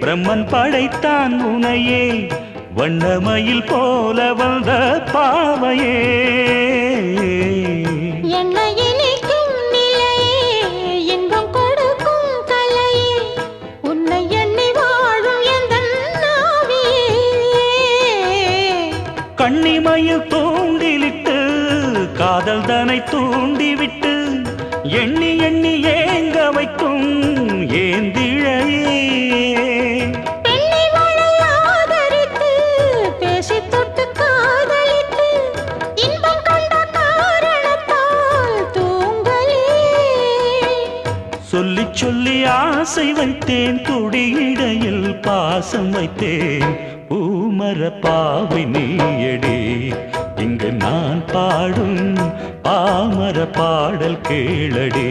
பிரம்மன் படைத்தான் உனையே வண்ணமயில் போல வந்த பாவையே. கண்ணிமயில் தூண்டிலிட்டு காதல் தனை தூண்டிவிட்டு எண்ணி எண்ணி ஏங்க வைக்கும் சொல்லி சொல்லி ஆசை வைத்தேன் துடியிடையில் பாசம் வைத்தேன். பூமர பாவை நீயடி இங்கு நான் பாடும் பாமர பாடல் கேளடி.